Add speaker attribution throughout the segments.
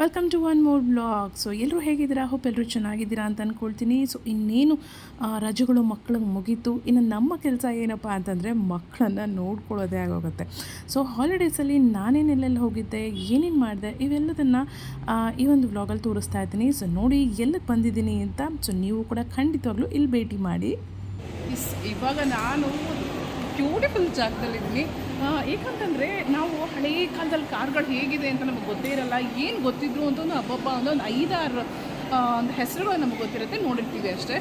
Speaker 1: Welcome to one more blog so ಎಲ್ಲರೂ ಹೇಗಿದ್ದೀರಾ? Hope ಎಲ್ಲರೂ ಚೆನ್ನಾಗಿದ್ದೀರಾ ಅಂತ ಅಂದ್ಕೊಳ್ತೀನಿ ಸೊ ಇನ್ನೇನು ರಜೆಗಳು ಮಕ್ಕಳಿಗೆ ಮುಗೀತು. ಇನ್ನು ನಮ್ಮ ಕೆಲಸ ಏನಪ್ಪ ಅಂತಂದರೆ ಮಕ್ಕಳನ್ನು ನೋಡ್ಕೊಳ್ಳೋದೇ ಆಗೋಗುತ್ತೆ. ಸೊ ಹಾಲಿಡೇಸಲ್ಲಿ ನಾನೇನೆಲ್ಲೆಲ್ಲಿ ಹೋಗಿದ್ದೆ? ಏನೇನು ಮಾಡಿದೆ? ಇವೆಲ್ಲದನ್ನು ಈ ಒಂದು ವ್ಲಾಗಲ್ಲಿ ತೋರಿಸ್ತಾ ಇದ್ದೀನಿ. ಸೊ ನೋಡಿ ಎಲ್ಲಿಗೆ ಬಂದಿದ್ದೀನಿ ಅಂತ. ಸೊ ನೀವು ಕೂಡ ಖಂಡಿತವಾಗ್ಲೂ ಇಲ್ಲಿ ಭೇಟಿ ಮಾಡಿ.
Speaker 2: ಇವಾಗ ನಾನು ಬ್ಯೂಟಿಫುಲ್ ಜಾಗದಲ್ಲಿದ್ವಿ. ಏಕಂತಂದರೆ ನಾವು ಹಳೇ ಕಾಲದಲ್ಲಿ ಕಾರ್ಗಳು ಹೇಗಿದೆ ಅಂತ ನಮಗೆ ಗೊತ್ತೇ ಇರಲ್ಲ. ಏನು ಗೊತ್ತಿದ್ರು ಅಂತ ಒಂದು ಹಬ್ಬಬ್ಬ ಒಂದು ಐದಾರು ಒಂದು ಹೆಸರುಗಳು ನಮಗೆ ಗೊತ್ತಿರುತ್ತೆ, ನೋಡಿರ್ತೀವಿ ಅಷ್ಟೇ.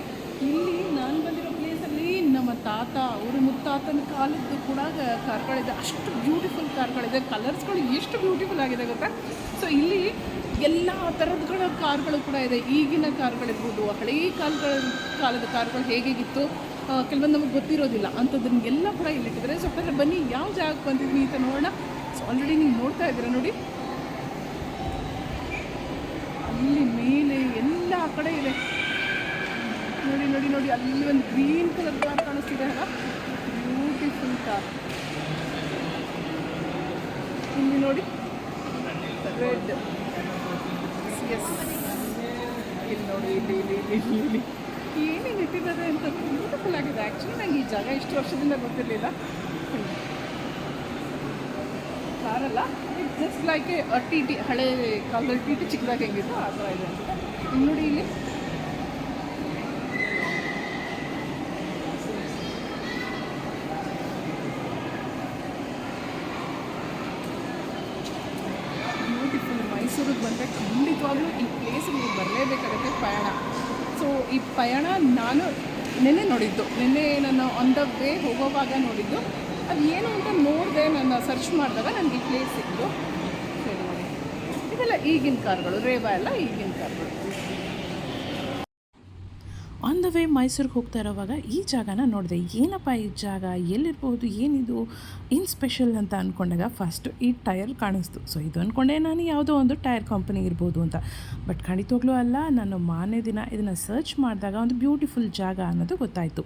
Speaker 2: ಇಲ್ಲಿ ನಾನು ಬಂದಿರೋ ಪ್ಲೇಸಲ್ಲಿ ನಮ್ಮ ತಾತ, ಅವರು ಮುತ್ತಾತನ ಕಾಲದ್ದು ಕೂಡ ಕಾರ್ಗಳಿದೆ. ಅಷ್ಟು ಬ್ಯೂಟಿಫುಲ್ ಕಾರ್ಗಳಿದೆ. ಕಲರ್ಸ್ಗಳು ಎಷ್ಟು ಬ್ಯೂಟಿಫುಲ್ ಆಗಿದೆ ಗೊತ್ತಾ? ಸೊ ಇಲ್ಲಿ ಎಲ್ಲ ಥರದ್ಗಳ ಕಾರ್ಗಳು ಕೂಡ ಇದೆ. ಈಗಿನ ಕಾರ್ಗಳಿರ್ಬೋದು, ಹಳೇ ಕಾಲಗಳ, ಕಾಲದ ಕಾರ್ಗಳು ಹೇಗೇಗಿತ್ತು? ಕೆಲವೊಂದು ನಮಗೆ ಗೊತ್ತಿರೋದಿಲ್ಲ. ಅಂಥದ್ದನ್ನೆಲ್ಲ ಕೂಡ ಇಲ್ಲಿಟ್ಟಿದ್ದಾರೆ ಸೊ ಹಾಗಾದ್ರೆ ಬನ್ನಿ, ಯಾವ ಜಾಗಕ್ಕೆ ಬಂದಿದ್ದೀನಿ ಅಂತ ನೋಡೋಣ. ಸೊ ಆಲ್ರೆಡಿ ನೀವು ನೋಡ್ತಾ ಇದ್ದೀರಾ ನೋಡಿ. ಅಲ್ಲಿ ಮೇಲೆ ಎಲ್ಲ ಆ ಕಡೆ ಇದೆ. ನೋಡಿ ನೋಡಿ ನೋಡಿ, ಅಲ್ಲಿ ಒಂದು ಗ್ರೀನ್ ಕಲರ್ ಕಾರ್ ಕಾಣಿಸ್ತಿದೆ ಅಲ್ಲ? ಬ್ಯೂಟಿಫುಲ್ ಕಾರ್ ಇಲ್ಲಿ ನೋಡಿ. ರೆಡ್ ಎಸ್ ಇಲ್ಲಿ ನೋಡಿ, ಇಲ್ಲಿ ಇಲ್ಲಿ ಇಲ್ಲಿ ಇಲ್ಲಿ. ಏನೇನು ಇಟ್ಟಿದ್ದಾರೆ ಅಂತ ಬ್ಯೂಟಿಫುಲ್ ಆಗಿದೆ. ಆ್ಯಕ್ಚುಲಿ ನಂಗೆ ಈ ಜಾಗ ಇಷ್ಟು ವರ್ಷದಿಂದ ಗೊತ್ತಿರಲಿಲ್ಲ. ಕಾರಲ್ಲ? It's just like a T T ಹಳೆ ಕಾಲದಲ್ಲಿ ಟಿ ಟಿ ಚಿಕ್ಕದಾಗ ಹೆಂಗಿತ್ತು ಆ ಥರ ಇದೆ ಅಂತ. ಇಲ್ಲಿ ನೋಡಿ ಇಲ್ಲಿ. ಮೈಸೂರಿಗೆ ಬಂದರೆ ಖಂಡಿತವಾಗ್ಲೂ ಈ ಪ್ಲೇಸಿಗೆ ನೀವು ಬರಲೇಬೇಕಾಗತ್ತೆ ಪಯಣ ಸೊ ಈ ಪಯಣ ನಾನು ನಿನ್ನೆ ನೋಡಿದ್ದು. ನಿನ್ನೆ ನಾನು ಆನ್ ದ ವೇ ಹೋಗೋವಾಗ ನೋಡಿದ್ದು. ಅದು ಏನು ಅಂತ ನೋಡಿದೆ ನಾನು ಸರ್ಚ್ ಮಾಡಿದಾಗ ನನಗೆ ಈ ಪ್ಲೇಸ್ ಸಿಕ್ತು ಇದೆಲ್ಲ ಈಗಿನ ಕಾರ್ಗಳು, ರೇವಾ ಎಲ್ಲ ಈಗಿನ ಕಾರ್ಗಳು
Speaker 1: ದ ವೇ ಮೈಸೂರಿಗೆ ಹೋಗ್ತಾ ಇರೋವಾಗ ಈ ಜಾಗನ ನೋಡಿದೆ. ಏನಪ್ಪ ಈ ಜಾಗ? ಎಲ್ಲಿರ್ಬೋದು? ಏನಿದು? ಇನ್ ಸ್ಪೆಷಲ್ ಅಂತ ಅಂದ್ಕೊಂಡಾಗ ಫಸ್ಟ್ ಈ ಟೈರ್ ಕಾಣಿಸ್ತು. ಸೊ ಇದು ಅಂದ್ಕೊಂಡೆ ನಾನು ಯಾವುದೋ ಒಂದು ಟೈರ್ ಕಂಪನಿ ಇರ್ಬೋದು ಅಂತ. ಬಟ್ ಖಂಡಿತವಾಗ್ಲೂ ಅಲ್ಲ, ನಾನು ಮಾನೇ ದಿನ ಇದನ್ನು ಸರ್ಚ್ ಮಾಡಿದಾಗ ಒಂದು ಬ್ಯೂಟಿಫುಲ್ ಜಾಗ ಅನ್ನೋದು ಗೊತ್ತಾಯಿತು.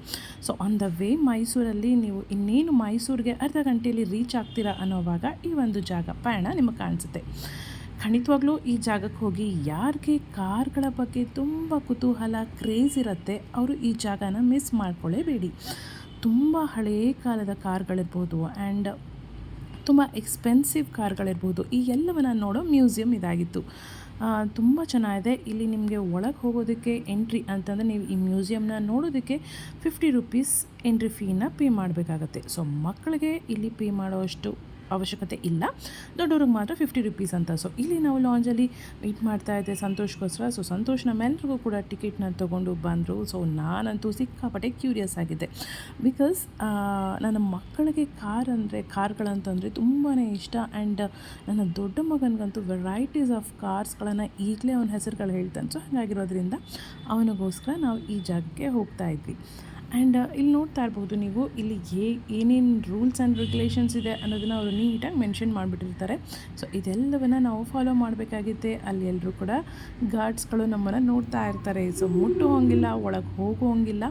Speaker 1: ಸೊ ಆನ್ ದ ವೇ ಮೈಸೂರಲ್ಲಿ ನೀವು ಇನ್ನೇನು ಮೈಸೂರಿಗೆ ಅರ್ಧ ಗಂಟೆಯಲ್ಲಿ ರೀಚ್ ಆಗ್ತೀರಾ ಅನ್ನೋವಾಗ ಈ ಒಂದು ಜಾಗ ಪಯಣ ನಿಮಗೆ ಕಾಣಿಸುತ್ತೆ. ಖಂಡಿತವಾಗ್ಲೂ ಈ ಜಾಗಕ್ಕೆ ಹೋಗಿ ಯಾರಿಗೆ ಕಾರ್ಗಳ ಬಗ್ಗೆ ತುಂಬ ಕುತೂಹಲ ಕ್ರೇಜ್ ಇರುತ್ತೆ, ಅವರು ಈ ಜಾಗನ ಮಿಸ್ ಮಾಡ್ಕೊಳ್ಳೇಬೇಡಿ ತುಂಬ ಹಳೆಯ ಕಾಲದ ಕಾರ್ಗಳಿರ್ಬೋದು ಆ್ಯಂಡ್ ತುಂಬ ಎಕ್ಸ್ಪೆನ್ಸಿವ್ ಕಾರ್ಗಳಿರ್ಬೋದು, ಈ ಎಲ್ಲವನ್ನು ನೋಡೋ ಮ್ಯೂಸಿಯಂ ಇದಾಗಿತ್ತು. ತುಂಬ ಚೆನ್ನಾಗಿದೆ. ಇಲ್ಲಿ ನಿಮಗೆ ಒಳಗೆ ಹೋಗೋದಕ್ಕೆ ಎಂಟ್ರಿ ಅಂತಂದರೆ ನೀವು ಈ ಮ್ಯೂಸಿಯಮ್ನ ನೋಡೋದಕ್ಕೆ ಫಿಫ್ಟಿ ರುಪೀಸ್ ಎಂಟ್ರಿ ಫೀನ ಪೇ ಮಾಡಬೇಕಾಗತ್ತೆ. ಸೊ ಮಕ್ಕಳಿಗೆ ಇಲ್ಲಿ ಪೇ ಮಾಡೋಷ್ಟು ಅವಶ್ಯಕತೆ ಇಲ್ಲ. ದೊಡ್ಡವ್ರಿಗೆ ಮಾತ್ರ ಫಿಫ್ಟಿ ರುಪೀಸ್ ಅಂತ. ಸೊ ಇಲ್ಲಿ ನಾವು ಲಾಂಜಲ್ಲಿ ವೆಯ್ಟ್ ಮಾಡ್ತಾ ಇದ್ದೆ ಸಂತೋಷ್ಗೋಸ್ಕರ. ಸೊ ಸಂತೋಷ್ ನಮ್ಮೆಲ್ಲರಿಗೂ ಕೂಡ ಟಿಕೆಟ್ನ ತೊಗೊಂಡು ಬಂದರು. ಸೊ ನಾನಂತೂ ಸಿಕ್ಕಾಪಟ್ಟೆ ಕ್ಯೂರಿಯಸ್ ಆಗಿದ್ದೆ. ಬಿಕಾಸ್ ನನ್ನ ಮಕ್ಕಳಿಗೆ ಕಾರ್ ಅಂದರೆ, ಕಾರ್ಗಳಂತಂದರೆ ತುಂಬಾ ಇಷ್ಟ. ಆ್ಯಂಡ್ ನನ್ನ ದೊಡ್ಡ ಮಗನಿಗಂತೂ ವೆರೈಟೀಸ್ ಆಫ್ ಕಾರ್ಸ್ಗಳನ್ನು ಈಗಲೇ ಅವನ ಹೆಸರುಗಳು ಹೇಳ್ತಾನೆ. ಸೊ ಹಾಗಾಗಿರೋದ್ರಿಂದ ಅವನಿಗೋಸ್ಕರ ನಾವು ಈ ಜಾಗಕ್ಕೆ ಹೋಗ್ತಾ ಇದ್ವಿ. ಆ್ಯಂಡ್ ಇಲ್ಲಿ ನೋಡ್ತಾ ಇರ್ಬೋದು ನೀವು, ಇಲ್ಲಿ ಏ, ಏನೇನು ರೂಲ್ಸ್ ಆ್ಯಂಡ್ ರೆಗ್ಯುಲೇಷನ್ಸ್ ಇದೆ ಅನ್ನೋದನ್ನು ಅವರು ನೀಟಾಗಿ ಮೆನ್ಷನ್ ಮಾಡಿಬಿಟ್ಟಿರ್ತಾರೆ. ಸೊ ಇದೆಲ್ಲವನ್ನು ನಾವು ಫಾಲೋ ಮಾಡಬೇಕಾಗಿತ್ತೆ. ಅಲ್ಲಿ ಎಲ್ಲರೂ ಕೂಡ ಗಾರ್ಡ್ಸ್ಗಳು ನಮ್ಮನ್ನು ನೋಡ್ತಾ ಇರ್ತಾರೆ. ಸೊ ಮುಟ್ಟು ಹೋಗಿಲ್ಲ ಒಳಗೆ ಹೋಗೋ ಹಂಗಿಲ್ಲ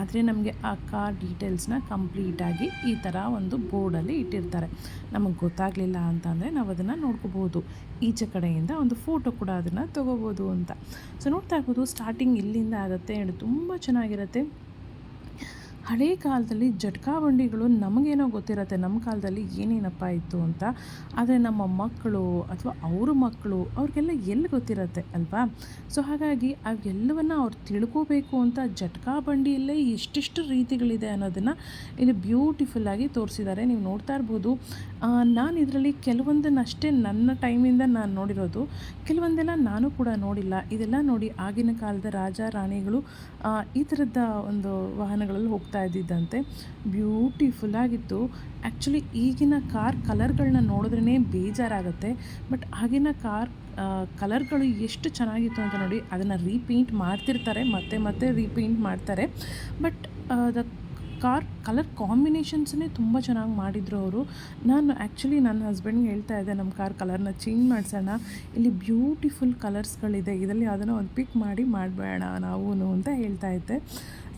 Speaker 1: ಆದರೆ ನಮಗೆ ಆ ಕಾರ್ ಡೀಟೇಲ್ಸ್ನ ಕಂಪ್ಲೀಟಾಗಿ ಈ ಥರ ಒಂದು ಬೋರ್ಡಲ್ಲಿ ಇಟ್ಟಿರ್ತಾರೆ. ನಮಗೆ ಗೊತ್ತಾಗಲಿಲ್ಲ ಅಂತಂದರೆ ನಾವು ಅದನ್ನು ನೋಡ್ಕೋಬೋದು. ಈಚೆ ಕಡೆಯಿಂದ ಒಂದು ಫೋಟೋ ಕೂಡ ಅದನ್ನು ತೊಗೋಬೋದು ಅಂತ. ಸೊ ನೋಡ್ತಾ ಇರ್ಬೋದು ಸ್ಟಾರ್ಟಿಂಗ್ ಇಲ್ಲಿಂದ ಆಗುತ್ತೆ. ಆ್ಯಂಡ್ ತುಂಬ ಚೆನ್ನಾಗಿರುತ್ತೆ. ಹಳೇ ಕಾಲದಲ್ಲಿ ಜಟ್ಕಾ ಬಂಡಿಗಳು ನಮಗೇನೋ ಗೊತ್ತಿರತ್ತೆ, ನಮ್ಮ ಕಾಲದಲ್ಲಿ ಏನೇನಪ್ಪ ಇತ್ತು ಅಂತ. ಆದರೆ ನಮ್ಮ ಮಕ್ಕಳು ಅಥವಾ ಅವ್ರ ಮಕ್ಕಳು ಅವ್ರಿಗೆಲ್ಲ ಎಲ್ಲಿ ಗೊತ್ತಿರತ್ತೆ ಅಲ್ವಾ? ಸೊ ಹಾಗಾಗಿ ಅವೆಲ್ಲವನ್ನು ಅವ್ರು ತಿಳ್ಕೋಬೇಕು ಅಂತ ಜಟ್ಕಾ ಬಂಡಿಯಲ್ಲೇ ಎಷ್ಟೆಷ್ಟು ರೀತಿಗಳಿದೆ ಅನ್ನೋದನ್ನು ಇಲ್ಲಿ ಬ್ಯೂಟಿಫುಲ್ಲಾಗಿ ತೋರಿಸಿದ್ದಾರೆ. ನೀವು ನೋಡ್ತಾ ಇರ್ಬೋದು. ನಾನು ಇದರಲ್ಲಿ ಕೆಲವೊಂದನ್ನಷ್ಟೇ ನನ್ನ ಟೈಮಿಂದ ನಾನು ನೋಡಿರೋದು. ಕೆಲವೊಂದೆಲ್ಲ ನಾನು ಕೂಡ ನೋಡಿಲ್ಲ. ಇದೆಲ್ಲ ನೋಡಿ ಆಗಿನ ಕಾಲದ ರಾಜ, ರಾಣಿಗಳು ಈ ಥರದ ಒಂದು ವಾಹನಗಳಲ್ಲಿ ಹೋಗ್ತಾ ಇದ್ದಿದ್ದಂತೆ. ಬ್ಯೂಟಿಫುಲ್ ಆಗಿತ್ತು. ಆ್ಯಕ್ಚುಲಿ ಈಗಿನ ಕಾರ್ ಕಲರ್ಗಳನ್ನ ನೋಡಿದ್ರೇ ಬೇಜಾರಾಗುತ್ತೆ. ಬಟ್ ಆಗಿನ ಕಾರ್ ಕಲರ್ಗಳು ಎಷ್ಟು ಚೆನ್ನಾಗಿತ್ತು ಅಂತ ನೋಡಿ ಅದನ್ನು ರೀಪೇಂಟ್ ಮಾಡ್ತಿರ್ತಾರೆ. ಮತ್ತೆ ಮತ್ತೆ ರೀಪೇಂಟ್ ಮಾಡ್ತಾರೆ. ಬಟ್ ದ ಕಾರ್ ಕಲರ್ ಕಾಂಬಿನೇಷನ್ಸನ್ನೇ ತುಂಬ ಚೆನ್ನಾಗಿ ಮಾಡಿದರು ಅವರು. ನಾನು ಆ್ಯಕ್ಚುಲಿ ನನ್ನ ಹಸ್ಬೆಂಡ್ಗೆ ಹೇಳ್ತಾ ಇದ್ದೆ ನಮ್ಮ ಕಾರ್ ಕಲರ್ನ ಚೇಂಜ್ ಮಾಡಿಸೋಣ. ಇಲ್ಲಿ ಬ್ಯೂಟಿಫುಲ್ ಕಲರ್ಸ್ಗಳಿದೆ ಇದರಲ್ಲಿ ಅದನ್ನು ಒಂದು ಪಿಕ್ ಮಾಡಿ ಮಾಡಬೇಡ ನಾವು ಅಂತ ಹೇಳ್ತಾ ಇದ್ದೆ.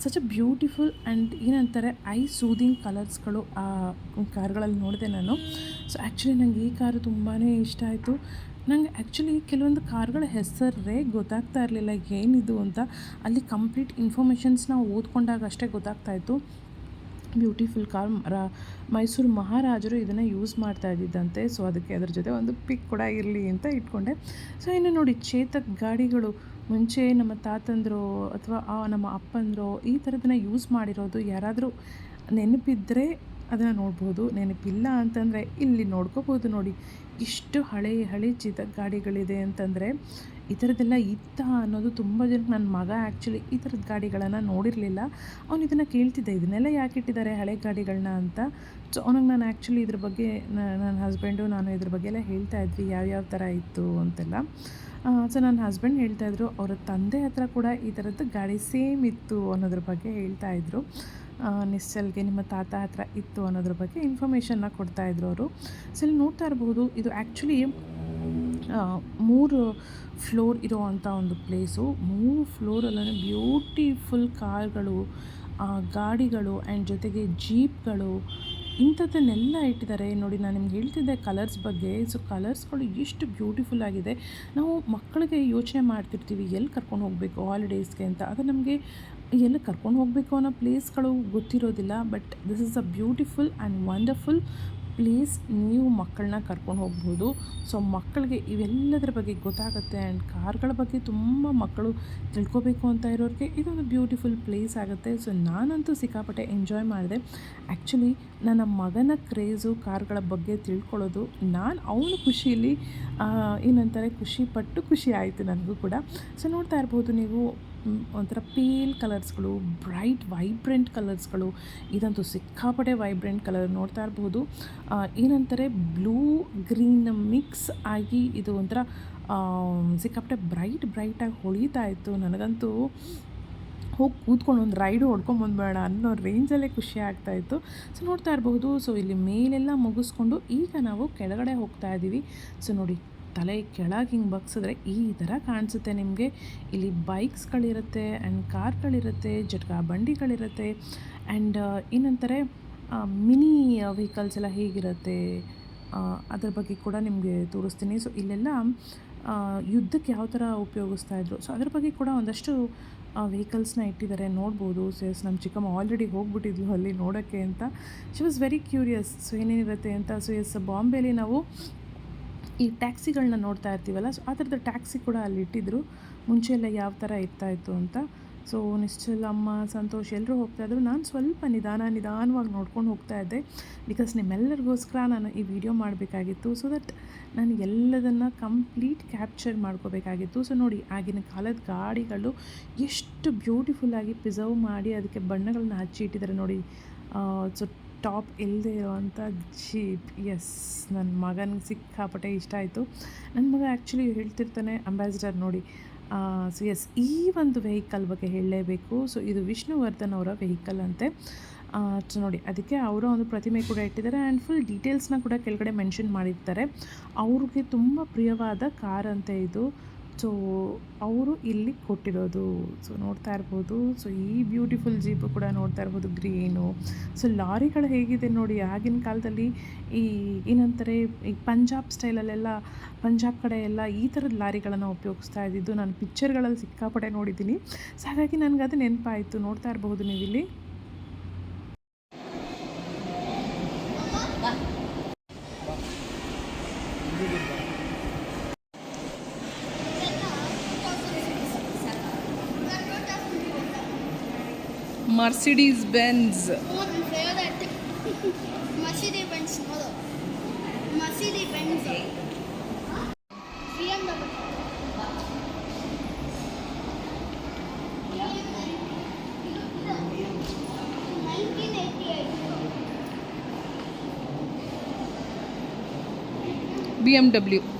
Speaker 1: ಸಚ್ ಅ ಬ್ಯೂಟಿಫುಲ್ ಆ್ಯಂಡ್ ಏನಂತಾರೆ ಐ ಸೂದಿಂಗ್ ಕಲರ್ಸ್ಗಳು ಆ ಕಾರ್ಗಳಲ್ಲಿ ನೋಡಿದೆ ನಾನು. ಸೊ ಆ್ಯಕ್ಚುಲಿ ನನಗೆ ಈ ಕಾರು ತುಂಬಾ ಇಷ್ಟ ಆಯಿತು. ನಂಗೆ ಆ್ಯಕ್ಚುಲಿ ಕೆಲವೊಂದು ಕಾರ್ಗಳ ಹೆಸರೇ ಗೊತ್ತಾಗ್ತಾ ಇರಲಿಲ್ಲ ಏನಿದು ಅಂತ. ಅಲ್ಲಿ ಕಂಪ್ಲೀಟ್ ಇನ್ಫಾರ್ಮೇಷನ್ಸ್ನ ಓದ್ಕೊಂಡಾಗ ಅಷ್ಟೇ ಗೊತ್ತಾಗ್ತಾಯಿತ್ತು ಬ್ಯೂಟಿಫುಲ್ ಕಾರ್ ಮೈಸೂರು ಮಹಾರಾಜರು ಇದನ್ನು ಯೂಸ್ ಮಾಡ್ತಾ ಇದ್ದಿದ್ದಂತೆ. ಸೊ ಅದಕ್ಕೆ ಅದ್ರ ಜೊತೆ ಒಂದು ಪಿಕ್ ಕೂಡ ಇರಲಿ ಅಂತ ಇಟ್ಕೊಂಡೆ. ಸೊ ಇನ್ನು ನೋಡಿ, ಚೇತಕ್ ಗಾಡಿಗಳು ಮುಂಚೆ ನಮ್ಮ ತಾತಂದರು ಅಥವಾ ನಮ್ಮ ಅಪ್ಪಂದರು ಈ ಥರದನ್ನ ಯೂಸ್ ಮಾಡಿರೋದು ಯಾರಾದರೂ ನೆನಪಿದ್ದರೆ ಅದನ್ನು ನೋಡ್ಬೋದು. ನೆನಪಿಲ್ಲ ಅಂತಂದರೆ ಇಲ್ಲಿ ನೋಡ್ಕೋಬೋದು ನೋಡಿ. ಇಷ್ಟು ಹಳೆ ಹಳೆ ಚಿತ ಗಾಡಿಗಳಿದೆ ಅಂತಂದರೆ ಈ ಥರದ್ದೆಲ್ಲ ಇತ್ತ ಅನ್ನೋದು ತುಂಬ ಜನಕ್ಕೆ ನನ್ನ ಮಗ ಆ್ಯಕ್ಚುಲಿ ಈ ಥರದ ಗಾಡಿಗಳನ್ನು ನೋಡಿರಲಿಲ್ಲ. ಅವನು ಇದನ್ನು ಕೇಳ್ತಿದ್ದೆ, ಇದನ್ನೆಲ್ಲ ಯಾಕೆ ಇಟ್ಟಿದ್ದಾರೆ ಹಳೆ ಗಾಡಿಗಳನ್ನ ಅಂತ. ಸೊ ಅವನಿಗೆ ನಾನು ಆ್ಯಕ್ಚುಲಿ ಇದ್ರ ಬಗ್ಗೆ ನನ್ನ ಹಸ್ಬೆಂಡು ನಾನು ಇದ್ರ ಬಗ್ಗೆ ಎಲ್ಲ ಹೇಳ್ತಾ ಇದ್ವಿ ಯಾವ್ಯಾವ ಥರ ಇತ್ತು ಅಂತೆಲ್ಲ. ಸೊ ನನ್ನ ಹಸ್ಬೆಂಡ್ ಹೇಳ್ತಾಯಿದ್ರು ಅವರ ತಂದೆ ಹತ್ರ ಕೂಡ ಈ ಥರದ್ದು ಗಾಡಿ ಸೇಮ್ ಇತ್ತು ಅನ್ನೋದ್ರ ಬಗ್ಗೆ ಹೇಳ್ತಾಯಿದ್ರು ನಿಶ್ಚಲ್ಗೆ ನಿಮ್ಮ ತಾತ ಹತ್ರ ಇತ್ತು ಅನ್ನೋದ್ರ ಬಗ್ಗೆ ಇನ್ಫಾರ್ಮೇಷನ್ನ ಕೊಡ್ತಾಯಿದ್ರು ಅವರು. ಸೊ ಇಲ್ಲಿ ನೋಡ್ತಾ ಇರ್ಬೋದು ಇದು ಆ್ಯಕ್ಚುಲಿ ಮೂರು ಫ್ಲೋರ್ ಇರೋವಂಥ ಒಂದು ಪ್ಲೇಸು ಮೂರು ಫ್ಲೋರಲ್ಲೂ ಬ್ಯೂಟಿಫುಲ್ ಕಾರ್ಗಳು ಗಾಡಿಗಳು ಆ್ಯಂಡ್ ಜೊತೆಗೆ ಜೀಪ್ಗಳು ಇಂಥದ್ದನ್ನೆಲ್ಲ ಇಟ್ಟಿದ್ದಾರೆ. ನೋಡಿ, ನಾನು ನಿಮ್ಗೆ ಹೇಳ್ತಿದ್ದೆ ಕಲರ್ಸ್ ಬಗ್ಗೆ. ಸೊ ಕಲರ್ಸ್ಗಳು ಎಷ್ಟು ಬ್ಯೂಟಿಫುಲ್ ಆಗಿದೆ. ನಾವು ಮಕ್ಕಳಿಗೆ ಯೋಚನೆ ಮಾಡ್ತಿರ್ತೀವಿ, ಎಲ್ಲಿ ಕರ್ಕೊಂಡು ಹೋಗಬೇಕು ಹಾಲಿಡೇಸ್ಗೆ ಅಂತ. ಅದು ನಮಗೆ ಎಲ್ಲಿ ಕರ್ಕೊಂಡು ಹೋಗಬೇಕು ಅನ್ನೋ ಪ್ಲೇಸ್ಗಳು ಗೊತ್ತಿರೋದಿಲ್ಲ. But this is a beautiful and wonderful please ನೀವು ಮಕ್ಕಳನ್ನ ಕರ್ಕೊಂಡು ಹೋಗ್ಬೋದು. ಸೊ ಮಕ್ಕಳಿಗೆ ಇವೆಲ್ಲದರ ಬಗ್ಗೆ ಗೊತ್ತಾಗುತ್ತೆ ಆ್ಯಂಡ್ ಕಾರ್ಗಳ ಬಗ್ಗೆ ತುಂಬ ಮಕ್ಕಳು ತಿಳ್ಕೊಬೇಕು ಅಂತ ಇರೋರಿಗೆ ಇದೊಂದು ಬ್ಯೂಟಿಫುಲ್ ಪ್ಲೇಸ್ ಆಗುತ್ತೆ. ಸೊ ನಾನಂತೂ ಸಿಕ್ಕಾಪಟ್ಟೆ ಎಂಜಾಯ್ ಮಾಡಿದೆ. ಆ್ಯಕ್ಚುಲಿ ನನ್ನ ಮಗನ ಕ್ರೇಜು ಕಾರ್ಗಳ ಬಗ್ಗೆ ತಿಳ್ಕೊಳ್ಳೋದು ನಾನು ಅವನ ಖುಷಿಯಲ್ಲಿ ಏನಂತಾರೆ, ಖುಷಿಪಟ್ಟು ಖುಷಿ ಆಯಿತು ನನಗೂ ಕೂಡ. ಸೊ ನೋಡ್ತಾ ಇರ್ಬೋದು ನೀವು. ಒಂಥರ ಪೇಲ್ ಕಲರ್ಸ್ಗಳು ಬ್ರೈಟ್ ವೈಬ್ರೆಂಟ್ ಕಲರ್ಸ್ಗಳು ಇದಂತೂ ಸಿಕ್ಕಾಪಟ್ಟೆ ವೈಬ್ರೆಂಟ್ ಕಲರ್ ನೋಡ್ತಾ ಇರ್ಬೋದು. ಏನಂತಾರೆ? ಬ್ಲೂ ಗ್ರೀನ್ ಮಿಕ್ಸ್ ಆಗಿ ಇದು ಒಂಥರ ಸಿಕ್ಕಾಪಟ್ಟೆ ಬ್ರೈಟ್ ಬ್ರೈಟಾಗಿ ಹೊಳಿತಾ ಇತ್ತು. ನನಗಂತೂ ಹೋಗಿ ಕೂತ್ಕೊಂಡು ಒಂದು ರೈಡು ಹೊಡ್ಕೊಂಬಂದ್ಬೇಡ ಅನ್ನೋ ರೇಂಜಲ್ಲೇ ಖುಷಿ ಆಗ್ತಾಯಿತ್ತು ಸೊ ನೋಡ್ತಾ ಇರಬಹುದು ಸೊ ಇಲ್ಲಿ ಮೇಲೆಲ್ಲ ಮುಗಿಸ್ಕೊಂಡು ಈಗ ನಾವು ಕೆಳಗಡೆ ಹೋಗ್ತಾ ಇದ್ದೀವಿ ಸೊ ನೋಡಿ ತಲೆ ಕೆಳಗೆ ಹಿಂಗೆ ಬಗ್ಸಿದ್ರೆ ಈ ಥರ ಕಾಣಿಸುತ್ತೆ ನಿಮಗೆ. ಇಲ್ಲಿ ಬೈಕ್ಸ್ಗಳಿರುತ್ತೆ ಆ್ಯಂಡ್ ಕಾರ್ಗಳಿರುತ್ತೆ, ಜಟ್ಕಾ ಬಂಡಿಗಳಿರುತ್ತೆ ಆ್ಯಂಡ್ ಏನಂತಾರೆ ಮಿನಿ ವೆಹಿಕಲ್ಸ್ ಎಲ್ಲ ಹೇಗಿರುತ್ತೆ ಅದ್ರ ಬಗ್ಗೆ ಕೂಡ ನಿಮಗೆ ತೋರಿಸ್ತೀನಿ. ಸೊ ಇಲ್ಲೆಲ್ಲ ಯುದ್ಧಕ್ಕೆ ಯಾವ ಥರ ಉಪಯೋಗಿಸ್ತಾ ಇದ್ರು. ಸೊ ಅದ್ರ ಬಗ್ಗೆ ಕೂಡ ಒಂದಷ್ಟು ವೆಹಿಕಲ್ಸ್ನ ಇಟ್ಟಿದ್ದಾರೆ. ನೋಡ್ಬೋದು ಸೊ ಎಸ್ ನಮ್ಮ ಚಿಕ್ಕಮ್ಮ ಆಲ್ರೆಡಿ ಹೋಗ್ಬಿಟ್ಟಿದ್ಲು ಅಲ್ಲಿ ನೋಡೋಕ್ಕೆ ಅಂತ. She was very curious so ಏನೇನಿರುತ್ತೆ ಅಂತ. ಸೊ ಎಸ್ ಬಾಂಬೆಲಿ ನಾವು ಈ ಟ್ಯಾಕ್ಸಿಗಳನ್ನ ನೋಡ್ತಾ ಇರ್ತೀವಲ್ಲ, ಸೊ ಆ ಥರದ ಟ್ಯಾಕ್ಸಿ ಕೂಡ ಅಲ್ಲಿ ಇಟ್ಟಿದ್ದರು ಮುಂಚೆ ಎಲ್ಲ ಯಾವ ಥರ ಇರ್ತಾ ಇತ್ತು ಅಂತ. ಸೊ ನಿಶ್ಚಲ್ ಅಮ್ಮ, ಸಂತೋಷ್ ಎಲ್ಲರೂ ಹೋಗ್ತಾ ಇದ್ರು. ನಾನು ಸ್ವಲ್ಪ ನಿಧಾನ, ನಿಧಾನವಾಗಿ ನೋಡ್ಕೊಂಡು ಹೋಗ್ತಾ ಇದ್ದೆ. ಬಿಕಾಸ್ ನಿಮ್ಮೆಲ್ಲರಿಗೋಸ್ಕರ ನಾನು ಈ ವಿಡಿಯೋ ಮಾಡಬೇಕಾಗಿತ್ತು. ಸೊ ದಟ್ ನಾನು ಎಲ್ಲದನ್ನು ಕಂಪ್ಲೀಟ್ ಕ್ಯಾಪ್ಚರ್ ಮಾಡ್ಕೋಬೇಕಾಗಿತ್ತು. ಸೊ ನೋಡಿ, ಆಗಿನ ಕಾಲದ ಗಾಡಿಗಳು ಎಷ್ಟು ಬ್ಯೂಟಿಫುಲ್ಲಾಗಿ ಪ್ರಿಸರ್ವ್ ಮಾಡಿ, ಅದಕ್ಕೆ ಬಣ್ಣಗಳನ್ನ ಹಚ್ಚಿ ಇಟ್ಟಿದ್ದಾರೆ ನೋಡಿ. ಸೊ ಟಾಪ್ ಇಲ್ಲದೆ ಇರುವಂಥ ಜೀಪ್ ಎಸ್ ನನ್ನ ಮಗನಿಗೆ ಸಿಕ್ಕಾಪಟ್ಟೆ ಇಷ್ಟ ಆಯಿತು. ನನ್ನ ಮಗ ಆ್ಯಕ್ಚುಲಿ ಹೇಳ್ತಿರ್ತಾನೆ ಅಂಬಾಸಿಡರ್ ನೋಡಿ. ಸೊ ಎಸ್ ಈ ಒಂದು ವೆಹಿಕಲ್ ಬಗ್ಗೆ ಹೇಳಲೇಬೇಕು. ಸೊ ಇದು ವಿಷ್ಣುವರ್ಧನ್ ಅವರ ವೆಹಿಕಲ್ ಅಂತೆ. ನೋಡಿ, ಅದಕ್ಕೆ ಅವರ ಒಂದು ಪ್ರತಿಮೆ ಕೂಡ ಇಟ್ಟಿದ್ದಾರೆ ಆ್ಯಂಡ್ ಫುಲ್ ಡೀಟೇಲ್ಸ್ನ ಕೂಡ ಕೆಳಗಡೆ ಮೆನ್ಷನ್ ಮಾಡಿರ್ತಾರೆ. ಅವ್ರಿಗೆ ತುಂಬ ಪ್ರಿಯವಾದ ಕಾರ್ ಅಂತೆ ಇದು. ಸೊ ಅವರು ಇಲ್ಲಿ ಕೊಟ್ಟಿರೋದು. ಸೊ ನೋಡ್ತಾ ಇರ್ಬೋದು. ಸೊ ಈ ಬ್ಯೂಟಿಫುಲ್ ಜೀಪು ಕೂಡ ನೋಡ್ತಾ ಇರ್ಬೋದು ಗ್ರೀನು ಸೊ ಲಾರಿಗಳು ಹೇಗಿದೆ ನೋಡಿ, ಆಗಿನ ಕಾಲದಲ್ಲಿ ಈ ಏನಂತಾರೆ, ಈ ಪಂಜಾಬ್ ಸ್ಟೈಲಲ್ಲೆಲ್ಲ ಪಂಜಾಬ್ ಕಡೆ ಎಲ್ಲ ಈ ಥರದ ಲಾರಿಗಳನ್ನು ಉಪಯೋಗಿಸ್ತಾ ಇದ್ದಿದ್ದು. ನಾನು ಪಿಕ್ಚರ್ಗಳಲ್ಲಿ ಸಿಕ್ಕಾಪಟ್ಟೆ ನೋಡಿದ್ದೀನಿ. ಸೊ ಹಾಗಾಗಿ ನನಗೆ ಅದು ನೆನಪಾಯಿತು. ನೋಡ್ತಾ ಇರಬಹುದು ನೀವು ಇಲ್ಲಿ
Speaker 3: Mercedes Benz. BMW.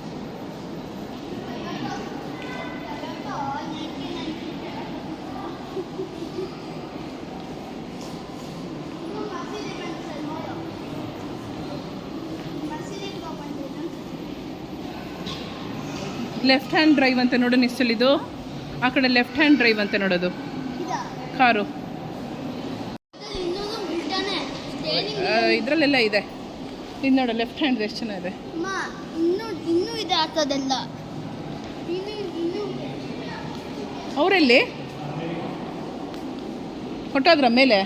Speaker 2: Left hand drive ಅಂತ ನೋಡು ನಿಶ್ಚಲಿದು ಆ ಕಡೆ ಲೆಫ್ಟ್ ಹ್ಯಾಂಡ್ ಡ್ರೈವ್ ಅಂತ ನೋಡೋದು. ಕಾರು. ಇದರಲ್ಲೆಲ್ಲ ಇದೆ. ಇದು ನೋಡು ಲೆಫ್ಟ್ ಹ್ಯಾಂಡ್ ಎಷ್ಟು ಚೆನ್ನಾಗಿದೆ ಅವರೆಲ್ಲಿ? ಹೊಟ್ಟೋದ್ರ ಮೇಲೆ?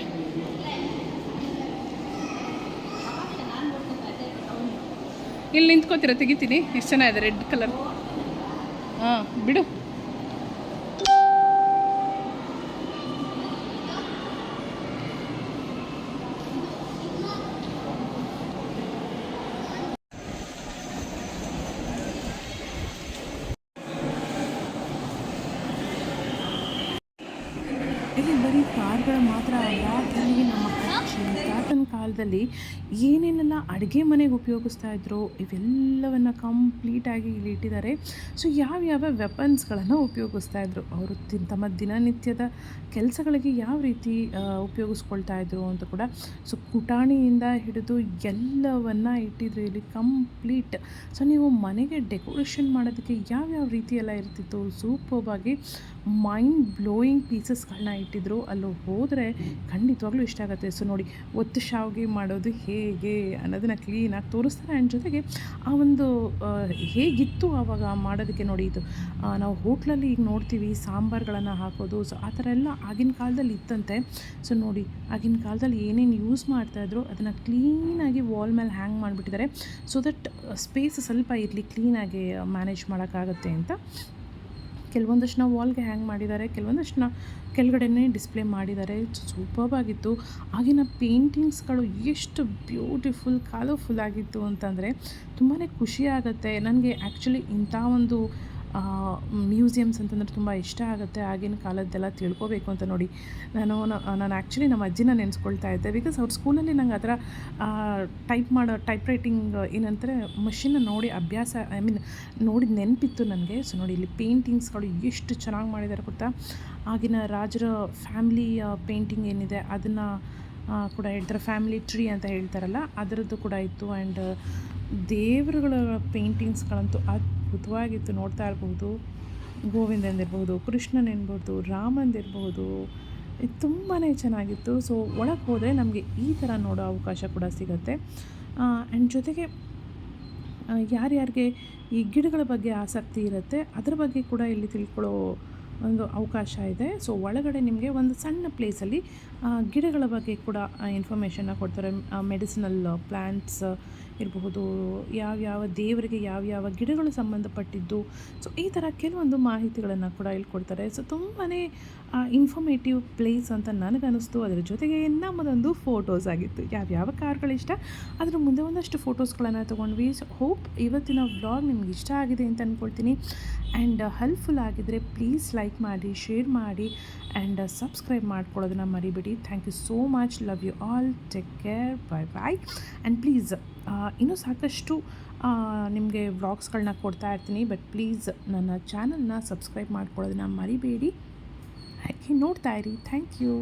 Speaker 2: ಇಲ್ಲಿ ನಿಂತ್ಕೋತೀರ ತೆಗಿತೀನಿ. ಎಷ್ಟು ಚೆನ್ನಾಗಿದೆ ರೆಡ್ ಕಲರ್. ಹಾಂ ಬಿಡು.
Speaker 1: ಇಲ್ಲಿ ಬರೀ ಕಾರ್ಗಳು ಮಾತ್ರ ಅಲ್ಲ, ಇಲ್ಲಿ ನಮ್ಮ ತಾತನ ಕಾಲದಲ್ಲಿ ಏನೇನೆಲ್ಲ ಅಡುಗೆ ಮನೆಗೆ ಉಪಯೋಗಿಸ್ತಾ ಇದ್ರು ಇವೆಲ್ಲವನ್ನ ಕಂಪ್ಲೀಟಾಗಿ ಇಲ್ಲಿ ಇಟ್ಟಿದ್ದಾರೆ. ಸೊ ಯಾವ್ಯಾವ ವೆಪನ್ಸ್ಗಳನ್ನು ಉಪಯೋಗಿಸ್ತಾ ಇದ್ರು? ಅವರು ತಮ್ಮ ದಿನನಿತ್ಯದ ಕೆಲಸಗಳಿಗೆ ಯಾವ ರೀತಿ ಉಪಯೋಗಿಸ್ಕೊಳ್ತಾ ಇದ್ರು ಅಂತ ಕೂಡ ಸೊ ಕುಟಾಣಿಯಿಂದ ಹಿಡಿದು ಎಲ್ಲವನ್ನ ಇಟ್ಟಿದ್ರು ಇಲ್ಲಿ ಕಂಪ್ಲೀಟ್ ಸೊ ನೀವು ಮನೆಗೆ ಡೆಕೋರೇಷನ್ ಮಾಡೋದಕ್ಕೆ ಯಾವ್ಯಾವ ರೀತಿ ಎಲ್ಲ ಇರ್ತಿತ್ತು? ಸೂಪರ್ಬಾಗಿ ಮೈಂಡ್ ಬ್ಲೋಯಿಂಗ್ ಪೀಸಸ್ಗಳನ್ನ ಇಟ್ಟಿದ್ರು. ಅಲ್ಲಿ ಹೋದರೆ ಖಂಡಿತವಾಗ್ಲೂ ಇಷ್ಟ ಆಗುತ್ತೆ. ಸೊ ನೋಡಿ, ಒತ್ತು ಶಾವಿಗೆ ಮಾಡೋದು ಹೇಗೆ ಅನ್ನೋದನ್ನು ಕ್ಲೀನಾಗಿ ತೋರಿಸ್ತಾರೆ. ಆ್ಯಂಡ್ ಜೊತೆಗೆ ಆ ಒಂದು ಹೇಗಿತ್ತು ಆವಾಗ ಮಾಡೋದಕ್ಕೆ ನೋಡಿ ಇದು. ನಾವು ಹೋಟ್ಲಲ್ಲಿ ಈಗ ನೋಡ್ತೀವಿ, ಸಾಂಬಾರುಗಳನ್ನು ಹಾಕೋದು. ಸೊ ಆ ಥರ ಎಲ್ಲ ಆಗಿನ ಕಾಲದಲ್ಲಿ ಇತ್ತಂತೆ. ಸೊ ನೋಡಿ, ಆಗಿನ ಕಾಲದಲ್ಲಿ ಏನೇನು ಯೂಸ್ ಮಾಡ್ತಾಯಿದ್ರು ಅದನ್ನು ಕ್ಲೀನಾಗಿ ವಾಲ್ ಮೇಲೆ ಹ್ಯಾಂಗ್ ಮಾಡಿಬಿಟ್ಟಿದ್ದಾರೆ ಸೊ ದಟ್ ಸ್ಪೇಸ್ ಸ್ವಲ್ಪ ಇರಲಿ ಕ್ಲೀನಾಗಿ ಮ್ಯಾನೇಜ್ ಮಾಡೋಕ್ಕಾಗುತ್ತೆ ಅಂತ. ಕೆಲವೊಂದಷ್ಟನ್ನ ವಾಲ್ಗೆ ಹ್ಯಾಂಗ್ ಮಾಡಿದ್ದಾರೆ ಕೆಲವೊಂದಷ್ಟನ್ನ ಕೆಳಗಡೆನೇ ಡಿಸ್ಪ್ಲೇ ಮಾಡಿದ್ದಾರೆ. ಸೂಪರ್ಬ್ ಆಗಿತ್ತು. ಆಗಿನ ಪೇಂಟಿಂಗ್ಸ್ಗಳು ಎಷ್ಟು ಬ್ಯೂಟಿಫುಲ್ ಕಲರ್ಫುಲ್ ಆಗಿತ್ತು ಅಂತಂದರೆ ತುಂಬಾ ಖುಷಿ ನನಗೆ ಆ್ಯಕ್ಚುಲಿ ಇಂಥ ಒಂದು ಮ್ಯೂಸಿಯಮ್ಸ್ ಅಂತಂದರೆ ತುಂಬ ಇಷ್ಟ ಆಗುತ್ತೆ. ಆಗಿನ ಕಾಲದ್ದೆಲ್ಲ ತಿಳ್ಕೊಬೇಕು ಅಂತ ನೋಡಿ. ನಾನು ನಾನು ಆ್ಯಕ್ಚುಲಿ ನಮ್ಮ ಅಜ್ಜಿನ ನೆನೆಸ್ಕೊಳ್ತಾ ಇದ್ದೆ. ಬಿಕಾಸ್ ಅವ್ರ ಸ್ಕೂಲಲ್ಲಿ ನಂಗೆ ಆ ಥರ ಟೈಪ್ ಮಾಡೋ ಟೈಪ್ ರೈಟಿಂಗ್ ಏನಂತಾರೆ ಮಷಿನ್ನ ನೋಡಿ ಅಭ್ಯಾಸ ಐ ಮೀನ್ ನೋಡಿ ನೆನಪಿತ್ತು ನನಗೆ. ಸೊ ನೋಡಿ ಇಲ್ಲಿ ಪೇಂಟಿಂಗ್ಸ್ಗಳು ಎಷ್ಟು ಚೆನ್ನಾಗಿ ಮಾಡಿದ್ದಾರೆ ಗೊತ್ತಾ? ಆಗಿನ ರಾಜರ ಫ್ಯಾಮಿಲಿಯ ಪೇಂಟಿಂಗ್ ಏನಿದೆ, ಅದನ್ನು ಕೂಡ ಹೇಳ್ತಾರೆ. ಫ್ಯಾಮಿಲಿ ಟ್ರೀ ಅಂತ ಹೇಳ್ತಾರಲ್ಲ, ಅದರದ್ದು ಕೂಡ ಇತ್ತು. ಆ್ಯಂಡ್ ದೇವರುಗಳ ಪೇಂಟಿಂಗ್ಸ್ಗಳಂತೂ ಅದ್ಭುತವಾಗಿತ್ತು, ನೋಡ್ತಾ ಗೋವಿಂದಂದಿರ್ಬೋದು ಕೃಷ್ಣನಿರ್ಬೋದು ರಾಮಂದಿರ್ಬೋದು ಇದು ತುಂಬಾ ಚೆನ್ನಾಗಿತ್ತು. ಸೊ ಒಳಗೆ ಹೋದರೆ ನಮಗೆ ಈ ಥರ ನೋಡೋ ಅವಕಾಶ ಕೂಡ ಸಿಗುತ್ತೆ. ಆ್ಯಂಡ್ ಜೊತೆಗೆ ಯಾರ್ಯಾರಿಗೆ ಈ ಗಿಡಗಳ ಬಗ್ಗೆ ಆಸಕ್ತಿ ಇರುತ್ತೆ, ಅದ್ರ ಬಗ್ಗೆ ಕೂಡ ಇಲ್ಲಿ ತಿಳ್ಕೊಳ್ಳೋ ಒಂದು ಅವಕಾಶ ಇದೆ. ಸೊ ಒಳಗಡೆ ನಿಮಗೆ ಒಂದು ಸಣ್ಣ ಪ್ಲೇಸಲ್ಲಿ ಗಿಡಗಳ ಬಗ್ಗೆ ಕೂಡ ಇನ್ಫಾರ್ಮೇಷನ್ನ ಕೊಡ್ತಾರೆ. ಮೆಡಿಸಿನಲ್ ಪ್ಲ್ಯಾಂಟ್ಸ್ ಇರಬಹುದು, ಯಾವ್ಯಾವ ದೇವರಿಗೆ ಯಾವ್ಯಾವ ಗಿಡಗಳು ಸಂಬಂಧಪಟ್ಟಿದ್ದು. ಸೊ ಈ ಥರ ಕೆಲವೊಂದು ಮಾಹಿತಿಗಳನ್ನು ಕೂಡ ಇಲ್ಲಿ ಕೊಡ್ತಾರೆ. ಸೊ ತುಂಬಾ ಇನ್ಫಾರ್ಮೇಟಿವ್ ಪ್ಲೇಸ್ ಅಂತ ನನಗನ್ನಿಸ್ತು. ಅದರ ಜೊತೆಗೆ ನಮ್ಮದೊಂದು ಫೋಟೋಸ್ ಆಗಿತ್ತು. ಯಾವ್ಯಾವ ಕಾರ್ಗಳಿಷ್ಟ ಅದರ ಮುಂದೆ ಒಂದಷ್ಟು ಫೋಟೋಸ್ಗಳನ್ನು ತೊಗೊಂಡ್ವಿ. ಸೊ ಹೋಪ್ ಇವತ್ತಿನ ವ್ಲಾಗ್ ನಿಮ್ಗೆ ಇಷ್ಟ ಆಗಿದೆ ಅಂತ ಅಂದ್ಕೊಳ್ತೀನಿ ಆ್ಯಂಡ್ ಹೆಲ್ಪ್ಫುಲ್ ಆಗಿದ್ದರೆ ಪ್ಲೀಸ್ ಲೈಕ್ ಮಾಡಿ ಶೇರ್ ಮಾಡಿ ಆ್ಯಂಡ್ ಸಬ್ಸ್ಕ್ರೈಬ್ ಮಾಡ್ಕೊಳ್ಳೋದನ್ನ ಮರಿಬೇಡಿ. Thank you so much love you all take care bye bye and please ಇನ್ನೂ ಸಾಕಷ್ಟು ನಿಮಗೆ ವ್ಲಾಗ್ಸ್ಗಳನ್ನ ಕೊಡ್ತಾ ಇರ್ತೀನಿ. ಬಟ್ ಪ್ಲೀಸ್ ನನ್ನ ಚಾನಲ್ನ ಸಬ್ಸ್ಕ್ರೈಬ್ ಮಾಡ್ಕೊಳ್ಳೋದನ್ನ ಮರಿಬೇಡಿ. ಹಾಗೆ ನೋಡ್ತಾ ಇರಿ. Thank you